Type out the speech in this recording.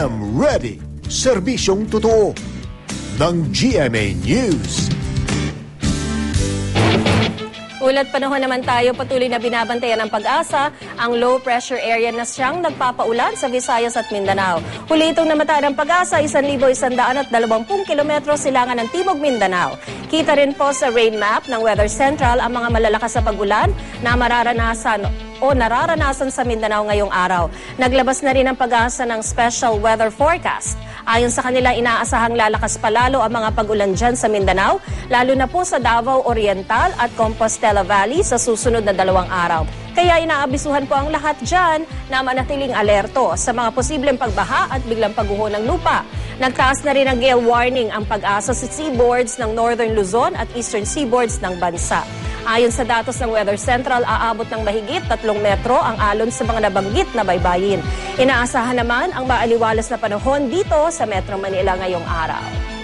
GM Ready. Serbisyong totoo ng GMA News. Ulat panahon naman tayo, patuloy na binabantayan ng pag-asa ang low pressure area na siyang nagpapaulan sa Visayas at Mindanao. Huli itong namataan ng pag-asa, 1,120 kilometro silangan ng Timog Mindanao. Kita rin po sa rain map ng Weather Central ang mga malalakas na pag-ulan na mararanasan o nararanasan sa Mindanao ngayong araw. Naglabas na rin ang pag-asa ng special weather forecast. Ayon sa kanila, inaasahang lalakas palalo ang mga pag-ulan dyan sa Mindanao, lalo na po sa Davao Oriental at Compostela Valley sa susunod na dalawang araw. Kaya inaabisuhan po ang lahat dyan na manatiling alerto sa mga posibleng pagbaha at biglang pagguho ng lupa. Nagtaas na rin ang gale warning ang pag-asa sa seaboards ng Northern Luzon at Eastern seaboards ng bansa. Ayon sa datos ng Weather Central, aabot ng mahigit 3 metro ang alon sa mga nabanggit na baybayin. Inaasahan naman ang maaliwalas na panahon dito sa Metro Manila ngayong araw.